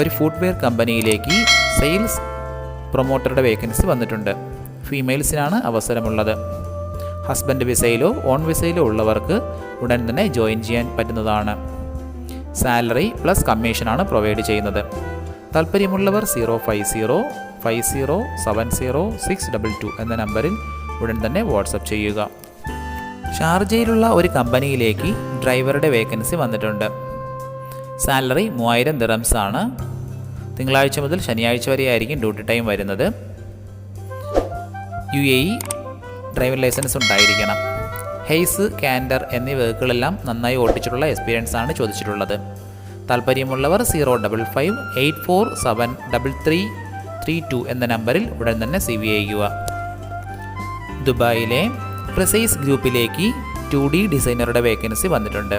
ഒരു ഫുട്വെയർ കമ്പനിയിലേക്ക് sales പ്രൊമോട്ടറുടെ vacancy വന്നിട്ടുണ്ട്. ഫീമെയിൽസിനാണ് അവസരമുള്ളത്. ഹസ്ബൻഡ് വിസയിലോ ഓൺ വിസയിലോ ഉള്ളവർക്ക് ഉടൻ തന്നെ ജോയിൻ ചെയ്യാൻ പറ്റുന്നതാണ്. സാലറി പ്ലസ് കമ്മീഷനാണ് പ്രൊവൈഡ് ചെയ്യുന്നത്. താല്പര്യമുള്ളവർ zero five zero five zero seven zero six double two എന്ന നമ്പറിൽ ഉടൻ തന്നെ വാട്സപ്പ് ചെയ്യുക. ഷാർജയിലുള്ള ഒരു കമ്പനിയിലേക്ക് ഡ്രൈവറുടെ വേക്കൻസി വന്നിട്ടുണ്ട്. സാലറി മൂവായിരം ദിറംസ് ആണ്. തിങ്കളാഴ്ച മുതൽ ശനിയാഴ്ച വരെ ആയിരിക്കും ഡ്യൂട്ടി ടൈം വരുന്നത്. U A E driving licence ഉണ്ടായിരിക്കണം. ഹെയ്സ് കാൻഡർ എന്നീ വെഹിക്കിളെല്ലാം നന്നായി ഓടിച്ചിട്ടുള്ള എക്സ്പീരിയൻസ് ആണ് ചോദിച്ചിട്ടുള്ളത്. താല്പര്യമുള്ളവർ zero double five eight four seven double three three two എന്ന നമ്പറിൽ ഉടൻ തന്നെ സി വി അയക്കുക ദുബായിലെ പ്രസൈസ് ഗ്രൂപ്പിലേക്ക് ടു ഡി ഡിസൈനറുടെ വേക്കൻസി വന്നിട്ടുണ്ട്.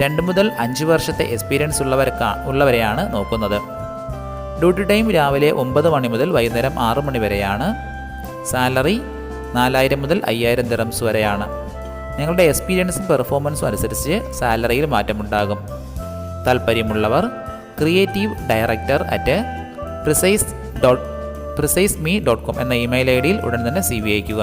രണ്ട് മുതൽ അഞ്ച് വർഷത്തെ എക്സ്പീരിയൻസ് ഉള്ളവർക്കാ ഉള്ളവരെയാണ് നോക്കുന്നത്. ഡ്യൂട്ടി ടൈം രാവിലെ ഒമ്പത് മണി മുതൽ വൈകുന്നേരം ആറ് മണി വരെയാണ്. സാലറി നാലായിരം മുതൽ അയ്യായിരം ദിറംസ് വരെയാണ്. നിങ്ങളുടെ എക്സ്പീരിയൻസും പെർഫോമൻസും അനുസരിച്ച് സാലറിയിൽ മാറ്റമുണ്ടാകും. താല്പര്യമുള്ളവർ creative director at precise dot precise me dot com എന്ന ഇമെയിൽ ഐ ഡിയിൽ ഉടൻ തന്നെ സി വി അയക്കുക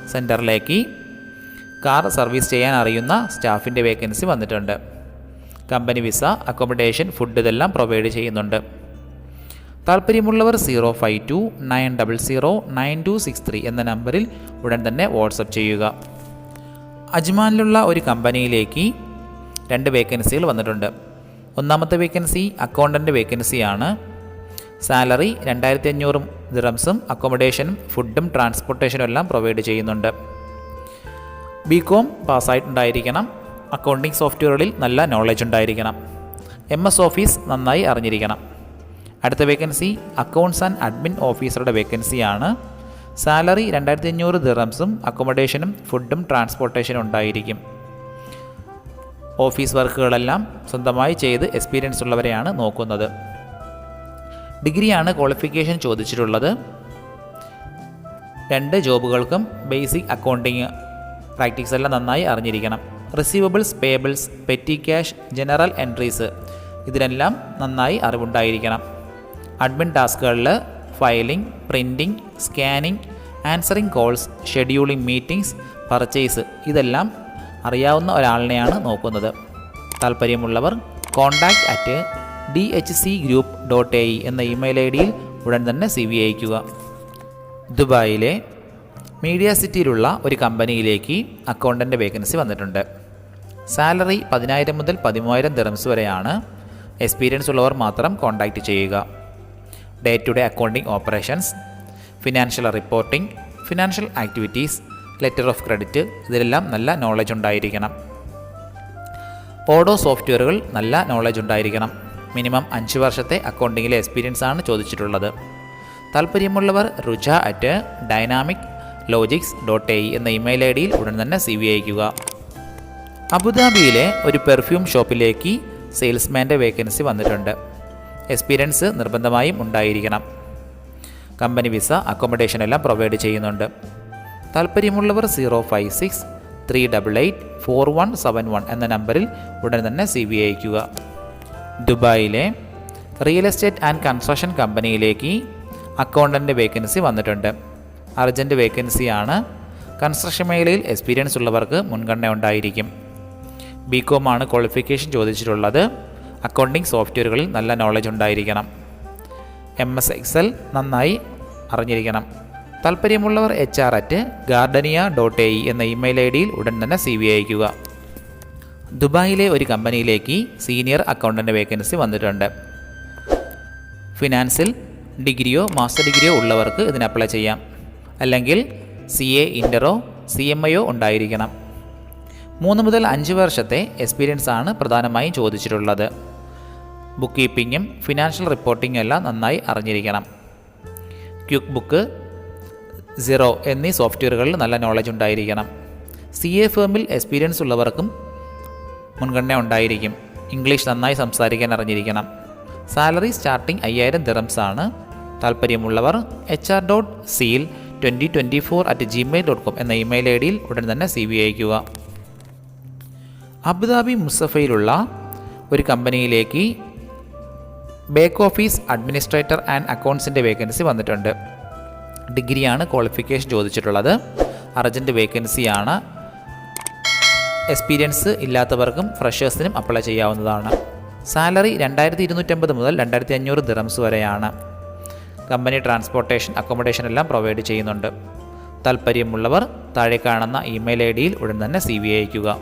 സെന്ററിലേക്ക് കാർ സർവീസ് ചെയ്യാൻ അറിയുന്ന സ്റ്റാഫിന്റെ വേക്കൻസി വന്നിട്ടുണ്ട്. കമ്പനി വിസ അക്കോമഡേഷൻ ഫുഡ് ഇതെല്ലാം പ്രൊവൈഡ് ചെയ്യുന്നുണ്ട്. താല്പര്യമുള്ളവർ zero five two nine double zero nine two six three എന്ന നമ്പറിൽ ഉടൻ തന്നെ വാട്സപ്പ് ചെയ്യുക. അജ്മാനിലുള്ള ഒരു കമ്പനിയിലേക്ക് രണ്ട് വേക്കൻസികൾ വന്നിട്ടുണ്ട്. ഒന്നാമത്തെ വേക്കൻസി അക്കൗണ്ടന്റ് വേക്കൻസിയാണ്. സാലറി രണ്ടായിരത്തി അഞ്ഞൂറും ദിറംസും അക്കോമഡേഷനും ഫുഡും ട്രാൻസ്പോർട്ടേഷനും എല്ലാം പ്രൊവൈഡ് ചെയ്യുന്നുണ്ട്. ബി കോം പാസ്സായിട്ടുണ്ടായിരിക്കണം. അക്കൗണ്ടിംഗ് സോഫ്റ്റ്വെയറുകളിൽ നല്ല നോളജ് ഉണ്ടായിരിക്കണം. എം എസ് ഓഫീസ് നന്നായി അറിഞ്ഞിരിക്കണം. അടുത്ത വേക്കൻസി അക്കൗണ്ട്സ് ആൻഡ് അഡ്മിൻ ഓഫീസറുടെ വേക്കൻസിയാണ്. സാലറി രണ്ടായിരത്തി അഞ്ഞൂറ് ദിറംസും അക്കോമഡേഷനും ഫുഡും ട്രാൻസ്പോർട്ടേഷനും ഉണ്ടായിരിക്കും. ഓഫീസ് വർക്കുകളെല്ലാം സ്വന്തമായി ചെയ്ത് എക്സ്പീരിയൻസ് ഉള്ളവരെയാണ് നോക്കുന്നത്. ഡിഗ്രിയാണ് ക്വാളിഫിക്കേഷൻ ചോദിച്ചിട്ടുള്ളത്. രണ്ട് ജോബുകൾക്കും ബേസിക് അക്കൗണ്ടിങ് പ്രാക്ടീസ് എല്ലാം നന്നായി അറിഞ്ഞിരിക്കണം. Receivables payables petty cash general entries ഇതിനെല്ലാം നന്നായി അറിവുണ്ടായിരിക്കണം. Admin ടാസ്കുകളിൽ filing printing scanning answering calls scheduling meetings purchase ഇതെല്ലാം അറിയാവുന്ന ഒരാളിനെയാണ് നോക്കുന്നത്. താല്പര്യമുള്ളവർ contact at D H C group dot A എന്ന ഇമെയിൽ ഐ ഡിയിൽ ഉടൻ തന്നെ സി വി അയക്കുക ദുബായിലെ മീഡിയ സിറ്റിയിലുള്ള ഒരു കമ്പനിയിലേക്ക് അക്കൗണ്ടന്റ് വേക്കൻസി വന്നിട്ടുണ്ട്. സാലറി പതിനായിരം മുതൽ പതിമൂവായിരം ദിറംസ് വരെയാണ് എക്സ്പീരിയൻസ് ഉള്ളവർ മാത്രം കോൺടാക്റ്റ് ചെയ്യുക. Day to day accounting operations financial reporting financial activities letter of credit ഇതിലെല്ലാം നല്ല നോളജ് ഉണ്ടായിരിക്കണം. ഓഡോ സോഫ്റ്റ്വെയറുകൾ നല്ല നോളജ് ഉണ്ടായിരിക്കണം. മിനിമം അഞ്ച് വർഷത്തെ അക്കൗണ്ടിങ്ങിലെ എക്സ്പീരിയൻസ് ആണ് ചോദിച്ചിട്ടുള്ളത്. താല്പര്യമുള്ളവർ Ruja at dynamic logics dot A എന്ന ഇമെയിൽ ഐ ഡിയിൽ ഉടൻ തന്നെ സി വി അയക്കുക അബുദാബിയിലെ ഒരു പെർഫ്യൂം ഷോപ്പിലേക്ക് സെയിൽസ്മാന്റെ വേക്കൻസി വന്നിട്ടുണ്ട്. എക്സ്പീരിയൻസ് നിർബന്ധമായും ഉണ്ടായിരിക്കണം. കമ്പനി വിസ അക്കോമഡേഷൻ എല്ലാം പ്രൊവൈഡ് ചെയ്യുന്നുണ്ട്. താല്പര്യമുള്ളവർ zero five six three double eight four one seven one എന്ന നമ്പറിൽ ഉടൻ തന്നെ സി വി അയക്കുക ദുബായിലെ റിയൽ എസ്റ്റേറ്റ് ആൻഡ് കൺസ്ട്രക്ഷൻ കമ്പനിയിലേക്ക് അക്കൗണ്ടന്റ് വേക്കൻസി വന്നിട്ടുണ്ട്. അർജന്റ് വേക്കൻസിയാണ് കൺസ്ട്രക്ഷൻ മേഖലയിൽ എക്സ്പീരിയൻസ് ഉള്ളവർക്ക് മുൻഗണന ഉണ്ടായിരിക്കും. ബി കോം ആണ് ക്വാളിഫിക്കേഷൻ ചോദിച്ചിട്ടുള്ളത്. അക്കൗണ്ടിംഗ് സോഫ്റ്റ്വെയറുകളിൽ നല്ല നോളജ് ഉണ്ടായിരിക്കണം. എം എസ് എക്സൽ നന്നായി അറിഞ്ഞിരിക്കണം. താല്പര്യമുള്ളവർ H R at Gardenia dot A E എന്ന ഇമെയിൽ ഐ ഡിയിൽ ഉടൻ തന്നെ സി വി അയക്കുക ദുബായിലെ ഒരു കമ്പനിയിലേക്ക് സീനിയർ അക്കൗണ്ടന്റ് വേക്കൻസി വന്നിട്ടുണ്ട്. ഫിനാൻസിൽ ഡിഗ്രിയോ മാസ്റ്റർ ഡിഗ്രിയോ ഉള്ളവർക്ക് ഇതിന് അപ്ലൈ ചെയ്യാം. അല്ലെങ്കിൽ സി എ ഇന്ററോ സി എം ഐയോ ഉണ്ടായിരിക്കണം. മൂന്ന് മുതൽ അഞ്ച് വർഷത്തെ എക്സ്പീരിയൻസ് ആണ് പ്രധാനമായും ചോദിച്ചിട്ടുള്ളത്. ബുക്ക് കീപ്പിങ്ങും ഫിനാൻഷ്യൽ റിപ്പോർട്ടിങ്ങും എല്ലാം നന്നായി അറിഞ്ഞിരിക്കണം. ക്യുക്ക് ബുക്ക് സിറോ എന്നീ സോഫ്റ്റ്വെയറുകളിൽ നല്ല നോളജ് ഉണ്ടായിരിക്കണം. സി എ ഫേമിൽ എക്സ്പീരിയൻസ് ഉള്ളവർക്കും മുൻഗണന ഉണ്ടായിരിക്കും. ഇംഗ്ലീഷ് നന്നായി സംസാരിക്കാൻ അറിഞ്ഞിരിക്കണം. സാലറി സ്റ്റാർട്ടിംഗ് അയ്യായിരം ദിറംസ് ആണ്. താല്പര്യമുള്ളവർ H R dot seal twenty twenty four at Gmail dot com എന്ന ഇമെയിൽ ഐ ഡിയിൽ ഉടൻ തന്നെ സി വി അയക്കുക അബുദാബി മുസഫയിലുള്ള ഒരു കമ്പനിയിലേക്ക് ബേക്ക് ഓഫീസ് അഡ്മിനിസ്ട്രേറ്റർ ആൻഡ് അക്കൗണ്ട്സിന്റെ വേക്കൻസി വന്നിട്ടുണ്ട്. ഡിഗ്രിയാണ് ക്വാളിഫിക്കേഷൻ ചോദിച്ചിട്ടുള്ളത്. അർജന്റ് വേക്കൻസിയാണ് എക്സ്പീരിയൻസ് ഇല്ലാത്തവർക്കും ഫ്രഷേഴ്സിനും അപ്ലൈ ചെയ്യാവുന്നതാണ്. സാലറി രണ്ടായിരത്തി ഇരുന്നൂറ്റമ്പത് മുതൽ രണ്ടായിരത്തി അഞ്ഞൂറ് ദിറംസ് വരെയാണ്. കമ്പനി ട്രാൻസ്പോർട്ടേഷൻ അക്കോമഡേഷൻ എല്ലാം പ്രൊവൈഡ് ചെയ്യുന്നുണ്ട്. താല്പര്യമുള്ളവർ താഴെ കാണുന്ന ഇമെയിൽ ഐ ഡിയിൽ ഉടൻ തന്നെ സി വി അയക്കുക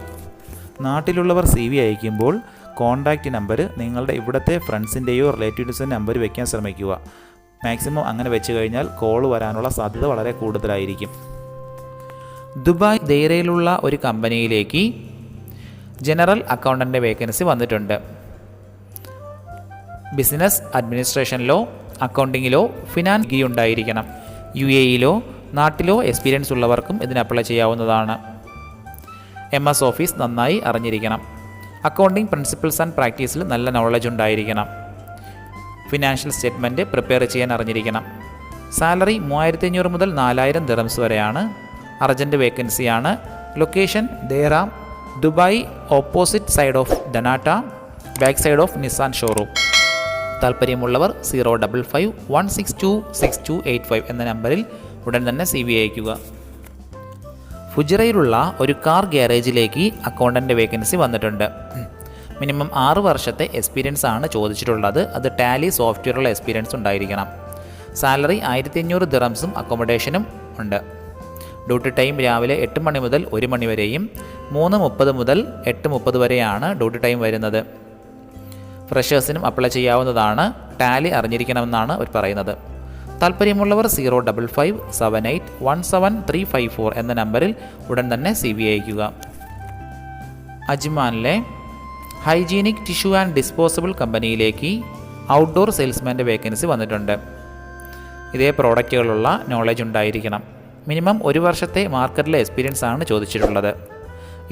നാട്ടിലുള്ളവർ സി വി അയക്കുമ്പോൾ കോൺടാക്റ്റ് നമ്പർ നിങ്ങളുടെ ഇവിടുത്തെ ഫ്രണ്ട്സിന്റെയോ റിലേറ്റീവ്സിന്റെ നമ്പർ വയ്ക്കാൻ ശ്രമിക്കുക. മാക്സിമം അങ്ങനെ വെച്ച് കഴിഞ്ഞാൽ കോൾ വരാനുള്ള സാധ്യത വളരെ കൂടുതലായിരിക്കും. ദുബായ് ദൈറയിലുള്ള ഒരു കമ്പനിയിലേക്ക് ജനറൽ അക്കൗണ്ടന്റ് വേക്കൻസി വന്നിട്ടുണ്ട്. ബിസിനസ് അഡ്മിനിസ്ട്രേഷനിലോ അക്കൗണ്ടിങ്ങിലോ ഫിനാൻസ് ഡിഗ്രി ഉണ്ടായിരിക്കണം യു എ ഇയിലോ നാട്ടിലോ എക്സ്പീരിയൻസ് ഉള്ളവർക്കും ഇതിന് അപ്ലൈ ചെയ്യാവുന്നതാണ്. എം എസ് ഓഫീസ് നന്നായി അറിഞ്ഞിരിക്കണം. അക്കൗണ്ടിംഗ് പ്രിൻസിപ്പിൾസ് ആൻഡ് പ്രാക്ടീസിൽ നല്ല നോളജ് ഉണ്ടായിരിക്കണം. ഫിനാൻഷ്യൽ സ്റ്റേറ്റ്മെന്റ് പ്രിപ്പയർ ചെയ്യാൻ അറിഞ്ഞിരിക്കണം. സാലറി മൂവായിരത്തി അഞ്ഞൂറ് മുതൽ നാലായിരം ദിറംസ് വരെയാണ് അർജന്റ് വേക്കൻസിയാണ്. Location Deira Dubai opposite side of ധനാട്ട back side of Nissan showroom താല്പര്യമുള്ളവർ zero double five one six two six two eight five എന്ന നമ്പറിൽ ഉടൻ തന്നെ സി വി അയക്കുക ഫുജിറയിലുള്ള ഒരു കാർ ഗ്യാരേജിലേക്ക് അക്കൗണ്ടന്റ് വേക്കൻസി വന്നിട്ടുണ്ട്. മിനിമം ആറ് വർഷത്തെ എക്സ്പീരിയൻസ് ആണ് ചോദിച്ചിട്ടുള്ളത്. അത് ടാലി സോഫ്റ്റ്വെയറുള്ള എക്സ്പീരിയൻസ് ഉണ്ടായിരിക്കണം. സാലറി ആയിരത്തി അഞ്ഞൂറ് ദിറംസും അക്കോമഡേഷനും ഉണ്ട്. ഡ്യൂട്ടി ടൈം രാവിലെ എട്ട് മണി മുതൽ ഒരു മണി വരെയും മൂന്ന് മുപ്പത് മുതൽ എട്ട് മുപ്പത് വരെയാണ് ഡ്യൂട്ടി ടൈം വരുന്നത്. ഫ്രഷേഴ്സിനും അപ്ലൈ ചെയ്യാവുന്നതാണ്. ടാലി അറിഞ്ഞിരിക്കണമെന്നാണ് അവർ പറയുന്നത്. താല്പര്യമുള്ളവർ zero double five seven eight one seven three five four എന്ന നമ്പറിൽ ഉടൻ തന്നെ സി വി അയക്കുക അജ്മാനിലെ ഹൈജീനിക് ടിഷ്യൂ ആൻഡ് ഡിസ്പോസിബിൾ കമ്പനിയിലേക്ക് ഔട്ട്ഡോർ സെയിൽസ്മാന്റെ വേക്കൻസി വന്നിട്ടുണ്ട്. ഇതേ പ്രോഡക്റ്റുകളുള്ള നോളജ് ഉണ്ടായിരിക്കണം. മിനിമം ഒരു വർഷത്തെ മാർക്കറ്റിലെ എക്സ്പീരിയൻസ് ആണ് ചോദിച്ചിട്ടുള്ളത്.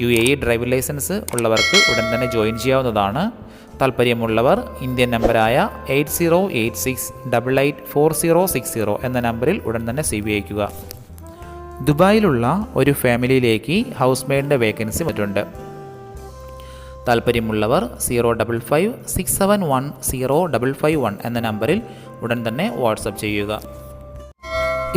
U A E driving licence ഉള്ളവർക്ക് ഉടൻ തന്നെ ജോയിൻ ചെയ്യാവുന്നതാണ്. താല്പര്യമുള്ളവർ ഇന്ത്യൻ നമ്പറായ eight zero eight six double eight four zero six zero എന്ന നമ്പറിൽ ഉടൻ തന്നെ സി ബി അയക്കുക ദുബായിലുള്ള ഒരു ഫാമിലിയിലേക്ക് ഹൗസ് മെയ്ഡിന്റെ വേക്കൻസി മറ്റുണ്ട് താല്പര്യമുള്ളവർ zero double five six seven one zero double five one എന്ന നമ്പറിൽ ഉടൻ തന്നെ വാട്സപ്പ് ചെയ്യുക.